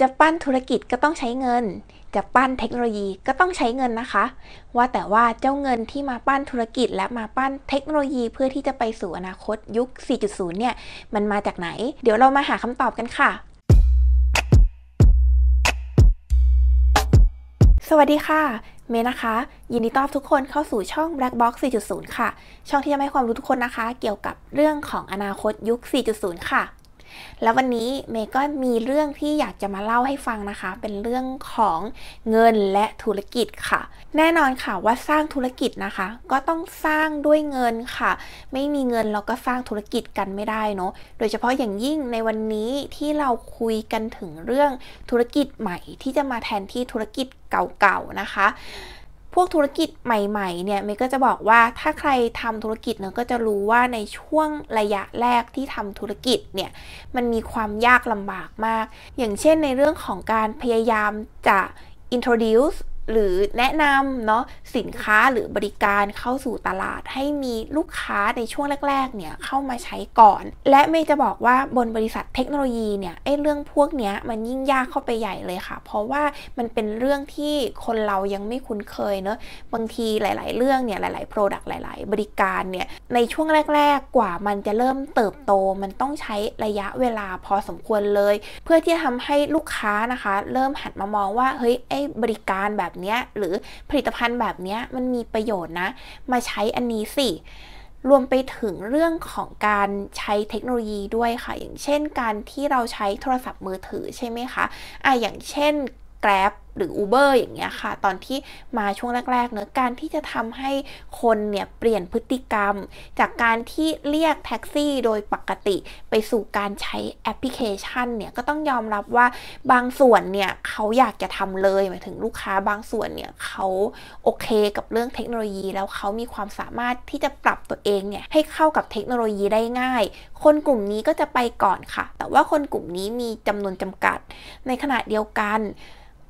จะปั้นธุรกิจก็ต้องใช้เงิน จะปั้นเทคโนโลยีก็ต้องใช้เงินนะคะ ว่าแต่ว่าเจ้าเงินที่มาปั้นธุรกิจและมาปั้นเทคโนโลยีเพื่อที่จะไปสู่อนาคตยุค 4.0 เนี่ย มันมาจากไหน เดี๋ยวเรามาหาคำตอบกันค่ะสวัสดีค่ะ เมย์นะคะ ยินดีต้อนรับทุกคนเข้าสู่ช่อง Black Box 4.0 ค่ะ ช่องที่จะให้ความรู้ทุกคนนะคะ เกี่ยวกับเรื่องของอนาคตยุค 4.0 ค่ะ แล้ววันนี้เมย์ก็มีเรื่องที่อยากจะมาเล่าให้ฟังนะคะ เป็นเรื่องของเงินและธุรกิจค่ะ แน่นอนค่ะว่าสร้างธุรกิจนะคะ ก็ต้องสร้างด้วยเงินค่ะ ไม่มีเงินเราก็สร้างธุรกิจกันไม่ได้เนาะโดยเฉพาะอย่างยิ่งในวันนี้ที่เราคุยกันถึงเรื่องธุรกิจใหม่ที่จะมาแทนที่ธุรกิจเก่าๆนะคะ พวกธุรกิจใหม่ๆ เนี่ยเมย์ก็จะบอกว่าถ้าใครทำธุรกิจเนี่ยก็จะรู้ว่าในช่วงระยะแรกที่ทำธุรกิจเนี่ยมันมีความยากลำบากมาก อย่างเช่นในเรื่องของการพยายามจะ introduce หรือแนะนำเนาะสินค้าหรือบริการเข้าสู่ตลาด ให้มีลูกค้าในช่วงแรก ๆ เนี่ยเข้ามาใช้ก่อน และเมย์จะบอกว่าบนบริษัทเทคโนโลยีเนี่ยไอ้เรื่องพวกเนี้ยมันยิ่งยากเข้าไปใหญ่เลยค่ะ เพราะว่ามันเป็นเรื่องที่คนเรายังไม่คุ้นเคยเนาะบางทีหลาย ๆ เรื่องเนี่ยหลายๆ Product หลาย ๆ บริการเนี่ยในช่วงแรก ๆ กว่ามันจะเริ่มเติบโต มันต้องใช้ระยะเวลาพอสมควรเลย เพื่อที่จะทำให้ลูกค้านะคะ เริ่มหันมามองว่าเฮ้ยไอ้บริการแบบนี้หรือผลิตภัณฑ์แบบนี้มันมีประโยชน์นะ มาใช้อันนี้สิรวมไปถึงเรื่องของการใช้เทคโนโลยีด้วยค่ะ อย่างเช่นการที่เราใช้โทรศัพท์มือถือใช่ไหมคะอะอย่างเช่น Grab หรือ Uber อย่างเงี้ยค่ะ ตอนที่มาช่วงแรกๆเนอะการที่จะทำให้คนเนี่ยเปลี่ยนพฤติกรรม จากการที่เรียกแท็กซี่โดยปกติไปสู่การใช้แอปพลิเคชันเนี่ยก็ต้องยอมรับว่าบางส่วนเนี่ยเขาอยากจะทำเลยหมายถึงลูกค้าบางส่วนเนี่ยเขาโอเคกับเรื่องเทคโนโลยี แล้วเขามีความสามารถที่จะปรับตัวเองเนี่ยให้เข้ากับเทคโนโลยีได้ง่าย คนกลุ่มนี้ก็จะไปก่อนค่ะ แต่ว่าคนกลุ่มนี้มีจำนวนจำกัด ในขณะเดียวกัน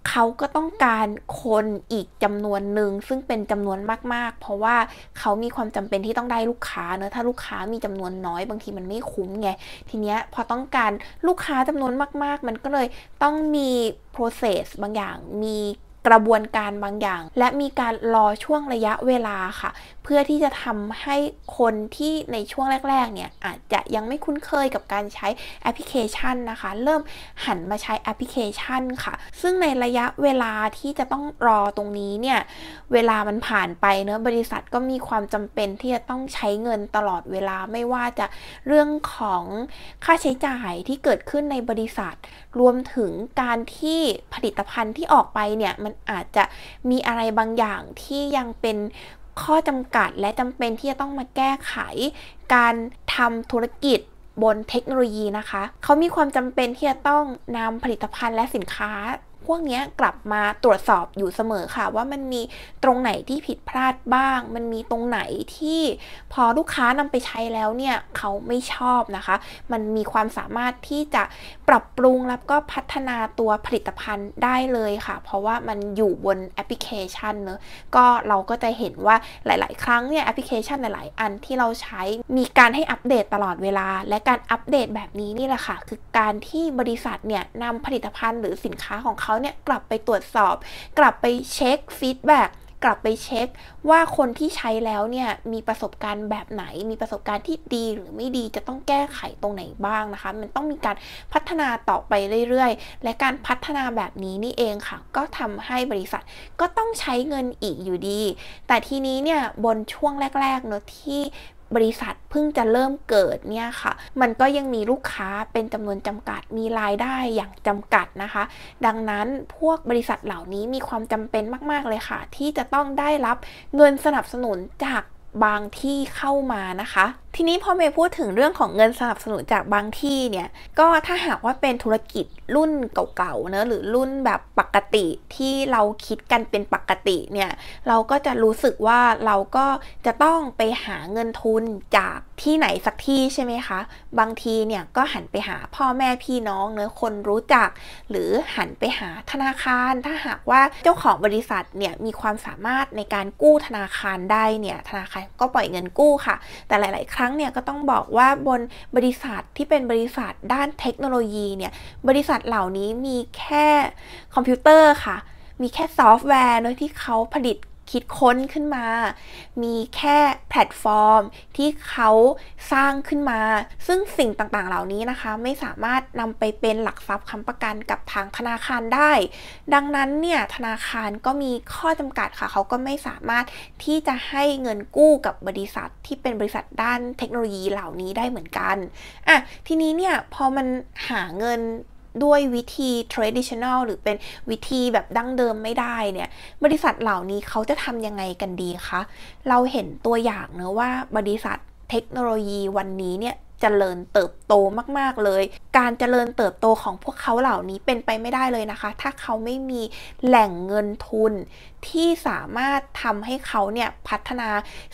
เขาก็ต้องการคนอีกจำนวนหนึ่งซึ่งเป็นจำนวนมากๆ เพราะว่าเขามีความจำเป็นที่ต้องได้ลูกค้าเนอะถ้าลูกค้ามีจำนวนน้อยบางทีมันไม่คุ้มไง ทีเนี้ยพอต้องการลูกค้าจำนวนมาก ๆ มันก็เลยต้องมี process บางอย่างมี กระบวนการบางอย่าง และมีการรอช่วงระยะเวลาค่ะ เพื่อที่จะทำให้คนที่ในช่วงแรกๆเนี่ยอาจจะยังไม่คุ้นเคยกับการใช้แอปพลิเคชันนะคะ เริ่มหันมาใช้แอปพลิเคชันค่ะ ซึ่งในระยะเวลาที่จะต้องรอตรงนี้เนี่ยเวลามันผ่านไปเนอะบริษัทก็มีความจำเป็นที่จะต้องใช้เงินตลอดเวลาไม่ว่าจะเรื่องของค่าใช้จ่ายที่เกิดขึ้นในบริษัท รวมถึงการที่ผลิตภัณฑ์ที่ออกไปเนี่ยมันอาจจะมีอะไรบางอย่างที่ยังเป็นข้อจำกัดและจำเป็นที่จะต้องมาแก้ไข การทำธุรกิจบนเทคโนโลยีนะคะ เขามีความจำเป็นที่จะต้องนำผลิตภัณฑ์และสินค้า วกนี้กลับมาตรวจสอบอยู่เสมอค่ะ ว่ามันมีตรงไหนที่ผิดพลาดบ้าง มันมีตรงไหนที่พอลูกค้านำไปใช้แล้วเนี่ยเขาไม่ชอบนะคะ มันมีความสามารถที่จะปรับปรุงแล้วก็พัฒนาตัวผลิตภัณฑ์ได้เลยค่ะ เพราะว่ามันอยู่บนแอปพลิเคชันเนอะก็เราก็จะเห็นว่าหลาย ๆ ครั้งเนี่ยแอปพลิเคชันหลาย ๆ อันที่เราใช้มีการให้อัปเดตตลอดเวลา และการอัปเดตแบบนี้นี่แหละค่ะ คือการที่บริษัทเนี่ยนำผลิตภัณฑ์หรือสินค้าของเขาเนี่ยกลับไปตรวจสอบ กลับไปเช็คฟีดแบ็กกลับไปเช็คว่าคนที่ใช้แล้วเนี่ยมีประสบการณ์แบบไหน มีประสบการณ์ที่ดีหรือไม่ดีจะต้องแก้ไขตรงไหนบ้างนะคะ มันต้องมีการพัฒนาต่อไปเรื่อยๆ และการพัฒนาแบบนี้นี่เองค่ะ ก็ทำให้บริษัทก็ต้องใช้เงินอีกอยู่ดี แต่ทีนี้เนี่ยบนช่วงแรกๆเนอะที่ บริษัทเพิ่งจะเริ่มเกิดเนี่ยค่ะ มันก็ยังมีลูกค้าเป็นจำนวนจำกัด มีรายได้อย่างจำกัดนะคะ ดังนั้นพวกบริษัทเหล่านี้มีความจำเป็นมาก ๆ เลยค่ะ ที่จะต้องได้รับเงินสนับสนุนจากบางที่เข้ามานะคะทีนี้พอเมย์พูดถึงเรื่องของเงินสนับสนุนจากบางที่เนี่ย ก็ถ้าหากว่าเป็นธุรกิจรุ่นเก่าๆเนะหรือรุ่นแบบปกติที่เราคิดกันเป็นปกติเนี่ย เราก็จะรู้สึกว่าเราก็จะต้องไปหาเงินทุนจากที่ไหนสักที่ใช่ไหมคะ บางทีเนี่ยก็หันไปหาพ่อแม่พี่น้องเนะคนรู้จัก หรือหันไปหาธนาคาร ถ้าหากว่าเจ้าของบริษัทเนี่ยมีความสามารถในการกู้ธนาคารได้เนี่ยธนาคารก็ปล่อยเงินกู้ค่ะ แต่หลายๆครั้งรั้งเนี่ยก็ต้องบอกว่าบนบริษัทที่เป็นบริษัทด้านเทคโนโลยีเนี่ยบริษัทเหล่านี้มีแค่คอมพิวเตอร์ค่ะ มีแค่ซอฟต์แวร์โดยที่เขาผลิต คิดค้นขึ้นมา มีแค่แพลตฟอร์มที่เขาสร้างขึ้นมา ซึ่งสิ่งต่างๆเหล่านี้นะคะ ไม่สามารถนำไปเป็นหลักทรัพย์ค้ำประกันกับทางธนาคารได้ ดังนั้นเนี่ยธนาคารก็มีข้อจำกัดค่ะ เขาก็ไม่สามารถที่จะให้เงินกู้กับบริษัทที่เป็นบริษัทด้านเทคโนโลยีเหล่านี้ได้เหมือนกันอะทีนี้เนี่ยพอมันหาเงิน ด้วยวิธี traditional หรือเป็นวิธีแบบดั้งเดิมไม่ได้เนี่ย บริษัทเหล่านี้เขาจะทำยังไงกันดีคะ เราเห็นตัวอย่างเนะว่าบริษัทเทคโนโลยีวันนี้เนี่ยเจริญเติบ โตมากๆเลย การเจริญเติบโตของพวกเขาเหล่านี้เป็นไปไม่ได้เลยนะคะ ถ้าเขาไม่มีแหล่งเงินทุนที่สามารถทำให้เขาเนี่ยพัฒนา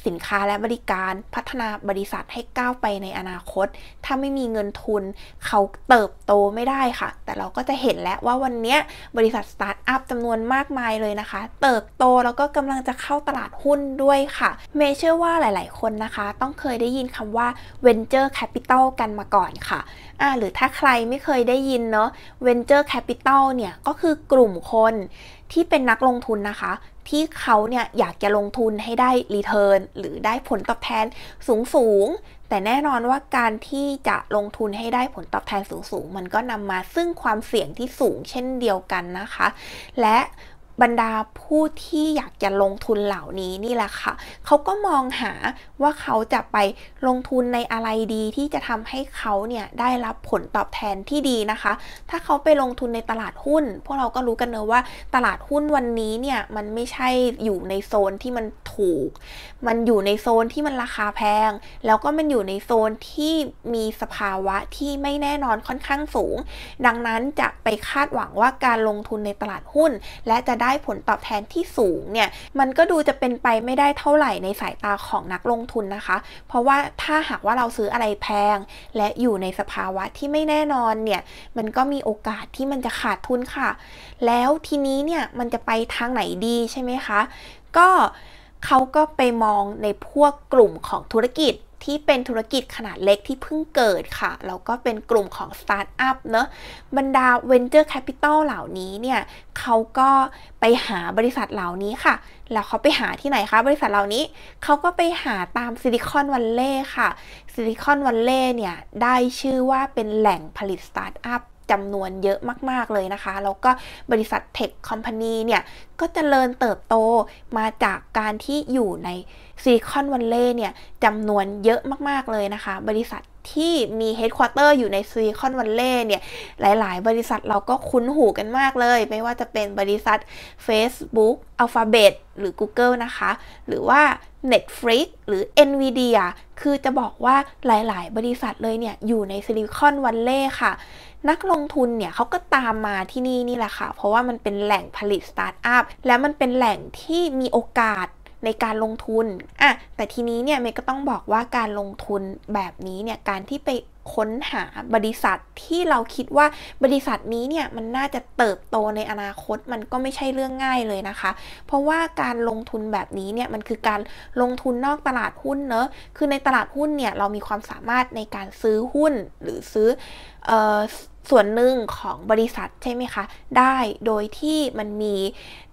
สินค้าและบริการ พัฒนาบริษัทให้ก้าวไปในอนาคต ถ้าไม่มีเงินทุน เขาเติบโตไม่ได้ค่ะ แต่เราก็จะเห็นแล้วว่าวันนี้บริษัทสตาร์ทอัพจำนวนมากมายเลยนะคะ เติบโตแล้วก็กำลังจะเข้าตลาดหุ้นด้วยค่ะ เมเชื่อว่าหลาย ๆ คนนะคะ ต้องเคยได้ยินคำว่า venture capital กันมาก่อนค่ะอ่าหรือถ้าใครไม่เคยได้ยินเนาะ venture capital เนี่ย ก็คือกลุ่มคนที่เป็นนักลงทุนนะคะ ที่เขาเนี่ยอยากจะลงทุนให้ได้รีเทิร์นหรือได้ผลตอบแทนสูงสูงแต่แน่นอนว่าการที่จะลงทุนให้ได้ผลตอบแทนสูงสูงมันก็นำมาซึ่งความเสี่ยงที่สูงเช่นเดียวกันนะคะ และ บรรดาผู้ที่อยากจะลงทุนเหล่านี้นี่แหละค่ะ เขาก็มองหาว่าเขาจะไปลงทุนในอะไรดีที่จะทำให้เขาเนี่ยได้รับผลตอบแทนที่ดีนะคะ ถ้าเขาไปลงทุนในตลาดหุ้น พวกเราก็รู้กันเนอะว่าตลาดหุ้นวันนี้เนี่ยมันไม่ใช่อยู่ในโซนที่มันถูก มันอยู่ในโซนที่มันราคาแพง แล้วก็มันอยู่ในโซนที่มีสภาวะที่ไม่แน่นอนค่อนข้างสูง ดังนั้นจะไปคาดหวังว่าการลงทุนในตลาดหุ้น และจะได้ได้ผลตอบแทนที่สูงเนี่ยมันก็ดูจะเป็นไปไม่ได้เท่าไหร่ในสายตาของนักลงทุนนะคะ เพราะว่าถ้าหากว่าเราซื้ออะไรแพง และอยู่ในสภาวะที่ไม่แน่นอนเนี่ยมันก็มีโอกาสที่มันจะขาดทุนค่ะ แล้วทีนี้เนี่ยมันจะไปทางไหนดีใช่ไหมคะ ก็เขาก็ไปมองในพวกกลุ่มของธุรกิจ ที่เป็นธุรกิจขนาดเล็กที่เพิ่งเกิดค่ะ แล้วก็เป็นกลุ่มของสตาร์ทอัพเนอะบรรดา Venture Capital เหล่านี้เนี่ยเขาก็ไปหาบริษัทเหล่านี้ค่ะ แล้วเขาไปหาที่ไหนคะ บริษัทเหล่านี้เขาก็ไปหาตามซิลิคอนวัลเลย์ค่ะซิลิคอนวัลเลย์เนี่ยได้ชื่อว่าเป็นแหล่งผลิตสตาร์ทอัพ จำนวนเยอะมาก ๆ เลยนะคะ แล้วก็บริษัทเทคคอมพานีเนี่ย ก็จเจริญเติบโตมาจากการที่อยู่ในซิลิคอนวันเลย์เนี่ยจำนวนเยอะมาก ๆ เลยนะคะ บริษัท ที่มีเฮดค q เตอร์อยู่ในซิลิคอนวัลเลย์เนี่ย หลายๆ บริษัทเราก็คุ้นหูกันมากเลย ไม่ว่าจะเป็นบริษัท Facebook Alphabet หรือ Google นะคะ หรือว่า Netflix หรือ Nvidia คือจะบอกว่าหลาย ๆ บริษัทเลยเนี่ย อยู่ในซิลิคอนวัลเลย์ค่ะ นักลงทุนเนี่ยเขาก็ตามมาที่นี่นี่แหละค่ะ เพราะว่ามันเป็นแหล่งผลิตสตาร์ทอัพและมันเป็นแหล่งที่มีโอกาส ในการลงทุนอะแต่ทีนี้เนี่ยเมย์ก็ต้องบอกว่าการลงทุนแบบนี้เนี่ยการที่ไปค้นหาบริษัทที่เราคิดว่าบริษัทนี้เนี่ยมันน่าจะเติบโตในอนาคตมันก็ไม่ใช่เรื่องง่ายเลยนะคะ เพราะว่าการลงทุนแบบนี้เนี่ยมันคือการลงทุนนอกตลาดหุ้นเนอะคือในตลาดหุ้นเนี่ยเรามีความสามารถในการซื้อหุ้นหรือซื้อ ส่วนหนึ่งของบริษัทใช่ไหมคะ ได้โดยที่มันมี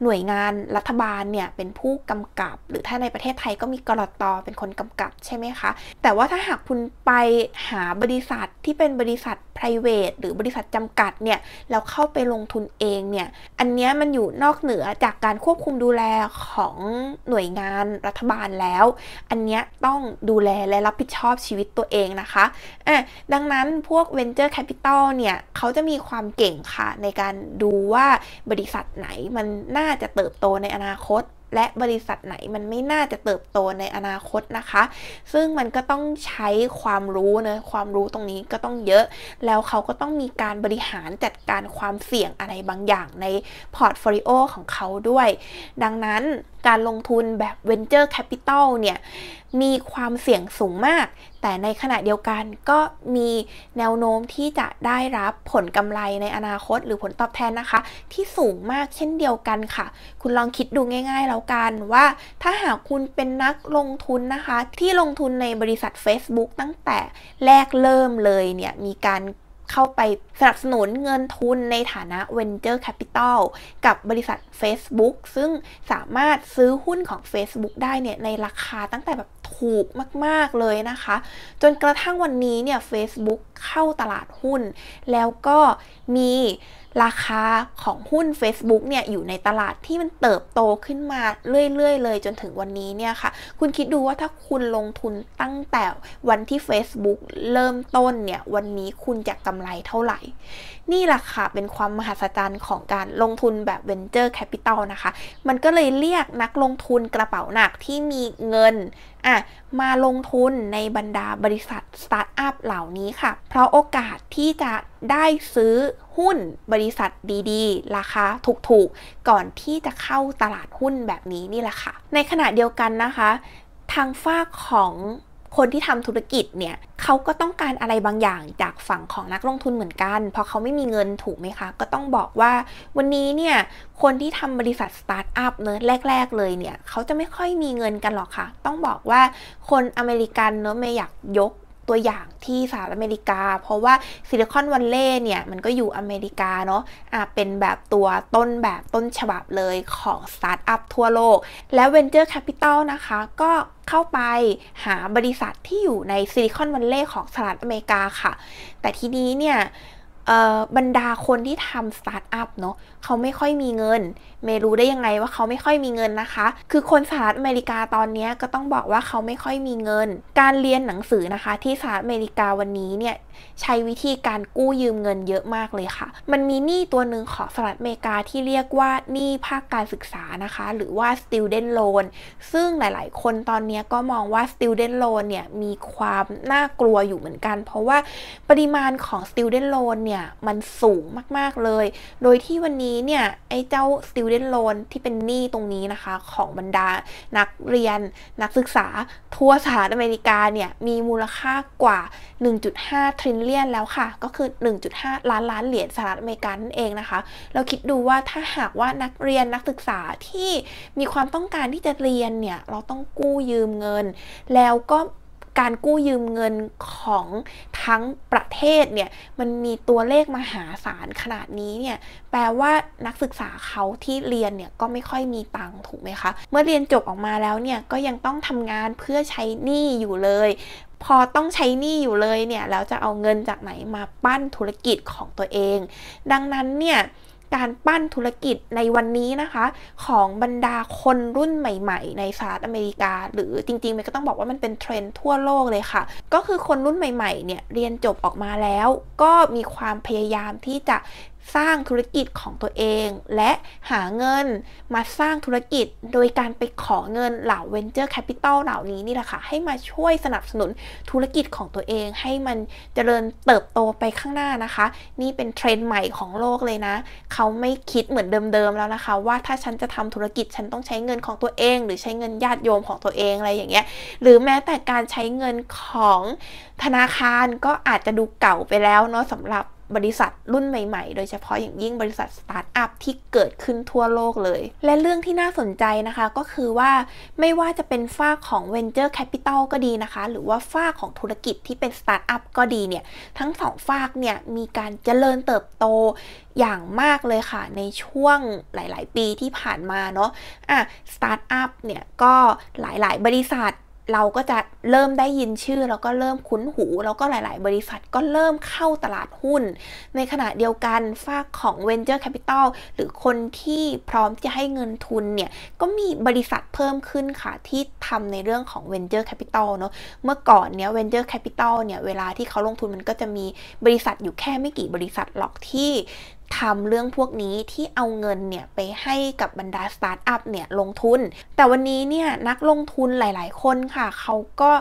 หน่วยงานรัฐบาลเนี่ยเป็นผู้กำกับ หรือถ้าในประเทศไทยก็มีกรตเป็นคนกำกับใช่ไหมคะ แต่ว่าถ้าหากคุณไปหาบริษัทที่เป็นบริษัท private หรือบริษัทจำกัดเนี่ยแล้วเข้าไปลงทุนเองเนี่ยอันนี้มันอยู่นอกเหนือจากการควบคุมดูแลของหน่วยงานรัฐบาลแล้ว อันนี้ต้องดูแลและรับผิดชอบชีวิตตัวเองนะคะอะดังนั้นพวก venture capital เนี่ยเขาจะมีความเก่งค่ะ ในการดูว่าบริษัทไหนมันน่าจะเติบโตในอนาคต และบริษัทไหนมันไม่น่าจะเติบโตในอนาคตนะคะ ซึ่งมันก็ต้องใช้ความรู้นะความรู้ตรงนี้ก็ต้องเยอะ แล้วเขาก็ต้องมีการบริหารจัดการความเสี่ยงอะไรบางอย่างในพอร์ตโฟลิโอของเขาด้วย ดังนั้น การลงทุนแบบ Venture Capital เนี่ยมีความเสี่ยงสูงมาก แต่ในขณะเดียวกันก็มีแนวโน้มที่จะได้รับผลกำไรในอนาคตหรือผลตอบแทนนะคะ ที่สูงมากเช่นเดียวกันค่ะ คุณลองคิดดูง่ายๆแล้วกันว่าถ้าหากคุณเป็นนักลงทุนนะคะ ที่ลงทุนในบริษัท Facebook ตั้งแต่แรกเริ่มเลยเนี่ยมีการ เข้าไปสนับสนุนเงินทุนในฐานะ Venture Capital กับบริษัท Facebook ซึ่งสามารถซื้อหุ้นของ Facebook ได้เนี่ยในราคาตั้งแต่แบบถูกมาก ๆ เลยนะคะ จนกระทั่งวันนี้เนี่ย Facebook เข้าตลาดหุ้น แล้วก็มี ราคาของหุ้น Facebook เนี่ยอยู่ในตลาดที่มันเติบโตขึ้นมาเรื่อยๆเลยจนถึงวันนี้เนี่ยค่ะ คุณคิดดูว่าถ้าคุณลงทุนตั้งแต่วันที่ Facebook เริ่มต้นเนี่ยวันนี้คุณจะกำไรเท่าไหร่ นี่แหละค่ะเป็นความมหัศจรรย์ของการลงทุนแบบ Venture Capital นะคะ มันก็เลยเรียกนักลงทุนกระเป๋าหนักที่มีเงินอะมาลงทุนในบรรดาบริษัทสตาร์ทอัพเหล่านี้ค่ะ เพราะโอกาสที่จะได้ซื้อ หุ้นบริษัทดีๆ ราคาถูกๆ ก่อนที่จะเข้าตลาดหุ้นแบบนี้นี่แหละค่ะ ในขณะเดียวกันนะคะ ทางฝ้าของคนที่ทำธุรกิจเนี่ยเขาก็ต้องการอะไรบางอย่างจากฝั่งของนักลงทุนเหมือนกันพราะเขาไม่มีเงินถูกไหมคะ ก็ต้องบอกว่าวันนี้เนี่ยคนที่ทำบริษัทสตาร์ทอัพเนอะแรก ๆ เลยเนี่ยเขาจะไม่ค่อยมีเงินกันหรอกค่ะ ต้องบอกว่าคนอเมริกันเนอะไม่อยากยก ตัวอย่างที่สหรัฐอเมริกา เพราะว่าซิลิคอนวัลเลย์เนี่ย มันก็อยู่อเมริกาเนาะะเป็นแบบตัวต้นแบบต้นฉบับเลยของสตาร์ทอัพทั่วโลก และ Venture Capital นะคะ ก็เข้าไปหาบริษัทที่อยู่ในซิลิคอนวัลเลย์ของสหรัฐอเมริกาค่ะ แต่ทีนี้เนี่ยบรรดาคนที่ทำสตาร์ทอัพเนาะเขาไม่ค่อยมีเงิน เมรู้ได้ยังไงว่าเขาไม่ค่อยมีเงินนะคะ คือคนสหรัฐอเมริกาตอนนี้ก็ต้องบอกว่าเขาไม่ค่อยมีเงิน การเรียนหนังสือนะคะ ที่สหรัฐอเมริกาวันนี้เนี่ยใช้วิธีการกู้ยืมเงินเยอะมากเลยค่ะ มันมีหนี้ตัวหนึ่งของสหรัฐอเมริกาที่เรียกว่าหนี้ภาคการศึกษานะคะ หรือว่า student loan ซึ่งหลาย ๆ คนตอนนี้ก็มองว่า student loan เนี่ยมีความน่ากลัวอยู่เหมือนกัน เพราะว่าปริมาณของ student loan เนี่ยมันสูงมาก ๆ เลย โดยที่วันนี้เนี่ยไอ้เจ้า student loan ที่เป็นหนี้ตรงนี้นะคะ ของบรรดานักเรียนนักศึกษาทั่วสหรัฐอเมริกาเนี่ย มีมูลค่ากว่า 1.5 ทริลเลียนแล้วค่ะ ก็คือ 1.5 ล้านล้านเหรียญสหรัฐอเมริกานั่นเองนะคะ เราคิดดูว่าถ้าหากว่านักเรียนนักศึกษาที่มีความต้องการที่จะเรียนเนี่ย เราต้องกู้ยืมเงิน แล้วก็ การกู้ยืมเงินของทั้งประเทศเนี่ยมันมีตัวเลขมหาศาลขนาดนี้เนี่ยแปลว่านักศึกษาเขาที่เรียนเนี่ยก็ไม่ค่อยมีตังค์ถูกไหมคะ เมื่อเรียนจบออกมาแล้วเนี่ยก็ยังต้องทำงานเพื่อใช้หนี้อยู่เลย พอต้องใช้หนี้อยู่เลยเนี่ยแล้วจะเอาเงินจากไหนมาปั้นธุรกิจของตัวเอง ดังนั้นเนี่ย การปั้นธุรกิจในวันนี้นะคะ ของบรรดาคนรุ่นใหม่ ๆ ในสหรัฐอเมริกา หรือจริงๆมันก็ต้องบอกว่ามันเป็นเทรนด์ทั่วโลกเลยค่ะ ก็คือคนรุ่นใหม่ๆเนี่ยเรียนจบออกมาแล้ว ก็มีความพยายามที่จะ สร้างธุรกิจของตัวเอง และหาเงินมาสร้างธุรกิจ โดยการไปขอเงินเหล่า Venture Capital เหล่านี้นี่แหละค่ะ ให้มาช่วยสนับสนุนธุรกิจของตัวเอง ให้มันเจริญเติบโตไปข้างหน้านะคะ นี่เป็นเทรนด์ใหม่ของโลกเลยนะ เขาไม่คิดเหมือนเดิมๆแล้วนะคะ ว่าถ้าฉันจะทำธุรกิจฉันต้องใช้เงินของตัวเอง หรือใช้เงินญาติโยมของตัวเองอะไรอย่างเงี้ย หรือแม้แต่การใช้เงินของธนาคารก็อาจจะดูเก่าไปแล้วเนาะสำหรับ บริษัทรุ่นใหม่ๆ โดยเฉพาะอย่างยิ่งบริษัทสตาร์ทอัพที่เกิดขึ้นทั่วโลกเลย และเรื่องที่น่าสนใจนะคะก็คือว่าไม่ว่าจะเป็นฝ้าของ Venture Capital ก็ดีนะคะ หรือว่าฝ้าของธุรกิจที่เป็นสตาร์ทอัพก็ดีเนี่ย ทั้งสองฝากเนี่ยมีการเจริญเติบโตอย่างมากเลยค่ะ ในช่วงหลาย ๆ ปีที่ผ่านมาเนาะอะสตาร์ทอัพเนี่ยก็หลายๆ บริษัท เราก็จะเริ่มได้ยินชื่อ แล้วก็เริ่มคุ้นหู แล้วก็หลาย ๆ บริษัทก็เริ่มเข้าตลาดหุ้น ในขณะเดียวกันฝากของ Venture Capital หรือคนที่พร้อมจะให้เงินทุนเนี่ย ก็มีบริษัทเพิ่มขึ้นค่ะที่ทำในเรื่องของ Venture Capital เนาะเมื่อก่อนเนี้ย Venture Capital เนี่ย เวลาที่เขาลงทุนมันก็จะมีบริษัทอยู่แค่ไม่กี่บริษัทหรอกที่ ทำเรื่องพวกนี้ที่เอาเงินเนี่ยไปให้กับบรรดาสตาร์ทอัพเนี่ยลงทุน แต่วันนี้เนี่ยนักลงทุนหลาย ๆ คนค่ะ เขาก็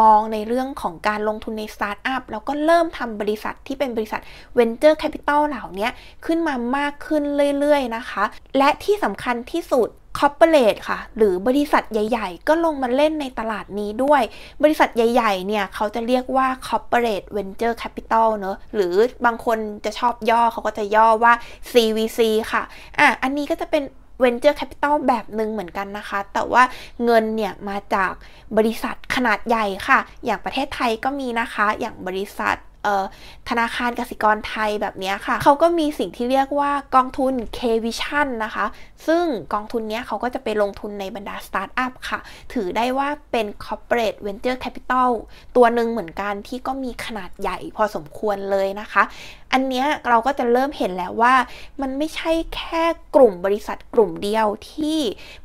มองในเรื่องของการลงทุนในสตาร์ทอัพแล้วก็เริ่มทำบริษัทที่เป็นบริษัท Venture Capital เหล่านี้ขึ้นมามากขึ้นเรื่อย ๆ นะคะ และที่สำคัญที่สุด คอร์เปอเรทค่ะ หรือบริษัทใหญ่ ๆ ก็ลงมาเล่นในตลาดนี้ด้วย บริษัทใหญ่ ๆ เนี่ย เขาจะเรียกว่า corporate venture capital เนอะหรือบางคนจะชอบย่อเขาก็จะย่อว่า CVC ค่ะ อะ อันนี้ก็จะเป็น venture capital แบบหนึ่งเหมือนกันนะคะ แต่ว่าเงินเนี่ย มาจากบริษัทขนาดใหญ่ค่ะ อย่างประเทศไทยก็มีนะคะ อย่างบริษัท ธนาคารกสิกรไทยแบบนี้ค่ะ เขาก็มีสิ่งที่เรียกว่ากองทุน K-Vision นะคะ ซึ่งกองทุนนี้เขาก็จะไปลงทุนในบรรดาสตาร์ทอัพค่ะ ถือได้ว่าเป็น Corporate Venture Capital ตัวหนึ่งเหมือนกันที่ก็มีขนาดใหญ่พอสมควรเลยนะคะ อันนี้เราก็จะเริ่มเห็นแล้วว่า มันไม่ใช่แค่กลุ่มบริษัทกลุ่มเดียวที่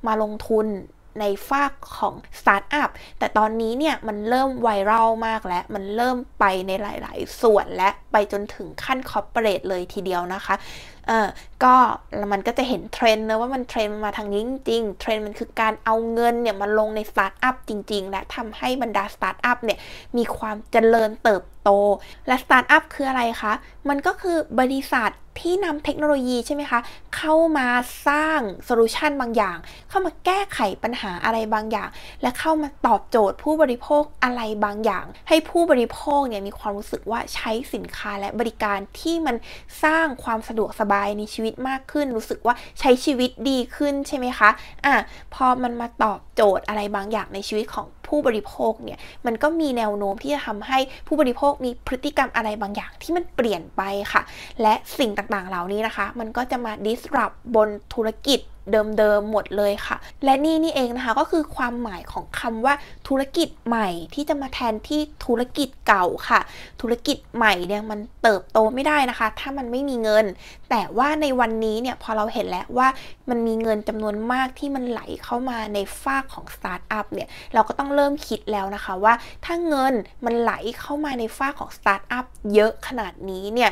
มาลงทุน ในฝากของสตาร์ทอัพแต่ตอนนี้เนี่ยมันเริ่มไวรัลมากแล้วมันเริ่มไปในหลาย ๆ ส่วนและไปจนถึงขั้นคอร์เปอเรทเลยทีเดียวนะคะเออก็มันก็จะเห็นเทรนด์นะว่ามันเทรนด์มาทางนี้จริงๆเทรนด์มันคือการเอาเงินเนี่ยมาลงในสตาร์ทอัพจริง ๆ และทำให้บรรดาสตาร์ทอัพเนี่ยมีความเจริญเติบโต และสตาร์ทอัพคืออะไรคะ มันก็คือบริษัท ที่นำเทคโนโลยีใช่ไหมคะ เข้ามาสร้างโซลูชันบางอย่าง เข้ามาแก้ไขปัญหาอะไรบางอย่าง และเข้ามาตอบโจทย์ผู้บริโภคอะไรบางอย่าง ให้ผู้บริโภคเนี่ยมีความรู้สึกว่าใช้สินค้าและบริการที่มันสร้างความสะดวกสบายในชีวิตมากขึ้น รู้สึกว่าใช้ชีวิตดีขึ้นใช่ไหมคะอะพอมันมาตอบโจทย์อะไรบางอย่างในชีวิตของผู้บริโภคเนี่ยมันก็มีแนวโน้มที่จะทำให้ผู้บริโภคมีพฤติกรรมอะไรบางอย่างที่มันเปลี่ยนไปค่ะ และสิ่งต่างๆเหล่านี้นะคะ มันก็จะมา disrupt บนธุรกิจ เดิมๆหมดเลยค่ะ และนี่นี่เองนะคะก็คือความหมายของคำว่าธุรกิจใหม่ที่จะมาแทนที่ธุรกิจเก่าค่ะ ธุรกิจใหม่เนี่ยมันเติบโตไม่ได้นะคะ ถ้ามันไม่มีเงิน แต่ว่าในวันนี้เนี่ยพอเราเห็นแล้วว่ามันมีเงินจำนวนมากที่มันไหลเข้ามาในฝากของสตาร์ทอัพเนี่ยเราก็ต้องเริ่มคิดแล้วนะคะว่าถ้าเงินมันไหลเข้ามาในฝากของสตาร์ทอัพเยอะขนาดนี้เนี่ย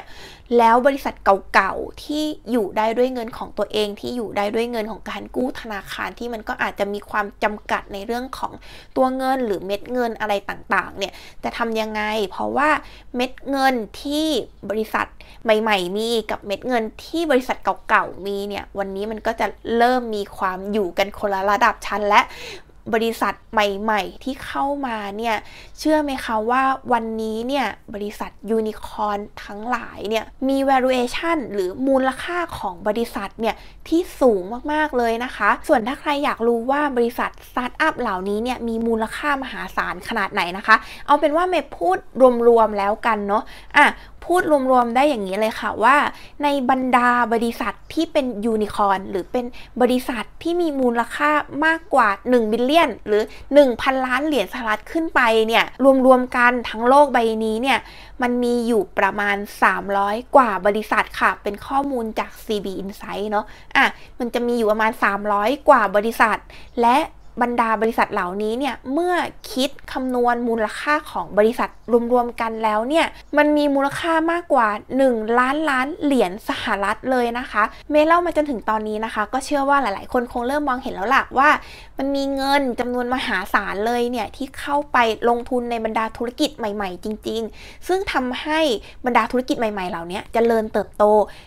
แล้วบริษัทเก่าๆที่อยู่ได้ด้วยเงินของตัวเองที่อยู่ได้ด้วยเงินของการกู้ธนาคารที่มันก็อาจจะมีความจำกัดในเรื่องของตัวเงินหรือเม็ดเงินอะไรต่างๆเนี่ยจะทำยังไง เพราะว่าเม็ดเงินที่บริษัทใหม่ ๆ มีกับเม็ดเงินที่บริษัทเก่าๆมีเนี่ยวันนี้มันก็จะเริ่มมีความอยู่กันคนละระดับชั้นและ บริษัทใหม่ๆ ที่เข้ามาเนี่ยเชื่อไหมคะว่าวันนี้เนี่ยบริษัทยูนิคอนทั้งหลายเนี่ยมี valuation หรือมูลค่าของบริษัทเนี่ยที่สูงมากๆเลยนะคะ ส่วนถ้าใครอยากรู้ว่าบริษัทสตาร์ทอัพเหล่านี้เนี่ยมีมูลค่ามหาศาลขนาดไหนนะคะ เอาเป็นว่าเมย์พูดรวมๆแล้วกันเนาะอะ พูดรวมๆได้อย่างนี้เลยค่ะว่า ในบรรดาบริษัทที่เป็นยูนิคอร์นหรือเป็นบริษัทที่มีมูลค่ามากกว่า 1 บิลเลียน หรือ 1,000 ล้านเหรียญสหรัฐขึ้นไปเนี่ยรวมๆกันทั้งโลกใบนี้เนี่ยมันมีอยู่ประมาณ 300 กว่าบริษัทค่ะ เป็นข้อมูลจาก CB Insight เนาะอะมันจะมีอยู่ประมาณ 300 กว่าบริษัท และ บรรดาบริษัทเหล่านี้เนี่ยเมื่อคิดคำนวณมูลค่าของบริษัทรวมๆกันแล้วเนี่ยมันมีมูลค่ามากกว่า 1 ล้านล้านเหรียญสหรัฐเลยนะคะ เมเล่ามาจนถึงตอนนี้นะคะ ก็เชื่อว่าหลายๆ คนคงเริ่มมองเห็นแล้วล่ะว่า มันมีเงินจำนวนมหาศาลเลยเนี่ยที่เข้าไปลงทุนในบรรดาธุรกิจใหม่ๆ จริง ๆ ซึ่งทำให้บรรดาธุรกิจใหม่ๆ เหล่านี้จเจริญเติบโต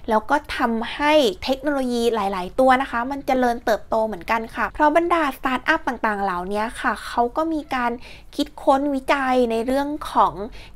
แล้วก็ทำให้เทคโนโลยีหลาย ๆ ตัวนะคะ มันจเจริญเติบโตเหมือนกันค่ะเพราะบรรดาสตาร์ทอัพต่างๆ เหล่านี้ค่ะ เขาก็มีการคิดค้นวิจัยในเรื่องของ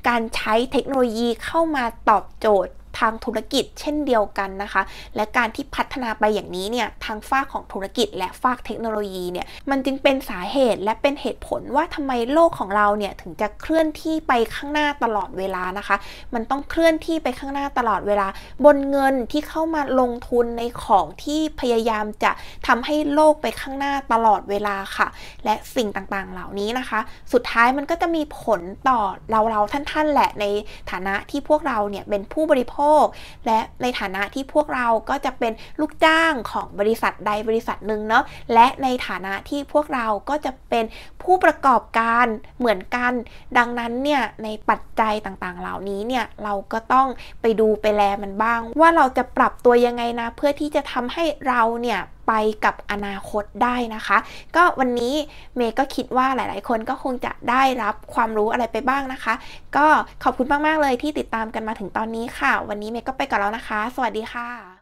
การใช้เทคโนโลยีเข้ามาตอบโจทย์ทางธุรกิจเช่นเดียวกันนะคะ และการที่พัฒนาไปอย่างนี้เนี่ยทางฝ้าของธุรกิจและฝ้าเทคโนโลยีเนี่ยมันจึงเป็นสาเหตุและเป็นเหตุผลว่าทำไมโลกของเราเนี่ยถึงจะเคลื่อนที่ไปข้างหน้าตลอดเวลานะคะ มันต้องเคลื่อนที่ไปข้างหน้าตลอดเวลา บนเงินที่เข้ามาลงทุนในของที่พยายามจะทำให้โลกไปข้างหน้าตลอดเวลาค่ะ และสิ่งต่างๆเหล่านี้นะคะ สุดท้ายมันก็จะมีผลต่อเราเราท่านๆแหละในฐานะที่พวกเราเนี่ยเป็นผู้บริโภคค และในฐานะที่พวกเราก็จะเป็นลูกจ้างของบริษัทใดบริษัทหนึ่งเนาะและในฐานะที่พวกเราก็จะเป็นผู้ประกอบการเหมือนกัน ดังนั้นเนี่ยในปัจจัยต่างๆ เหล่านี้เนี่ยเราก็ต้องไปดูไปแลมันบ้าง ว่าเราจะปรับตัวยังไงนะ เพื่อที่จะทำให้เราเนี่ย ไปกับอนาคตได้นะคะ ก็วันนี้เมย์ก็คิดว่าหลาย ๆ คนก็คงจะได้รับความรู้อะไรไปบ้างนะคะ ก็ขอบคุณมาก ๆ เลยที่ติดตามกันมาถึงตอนนี้ค่ะ วันนี้เมย์ก็ไปก่อนแล้วนะคะ สวัสดีค่ะ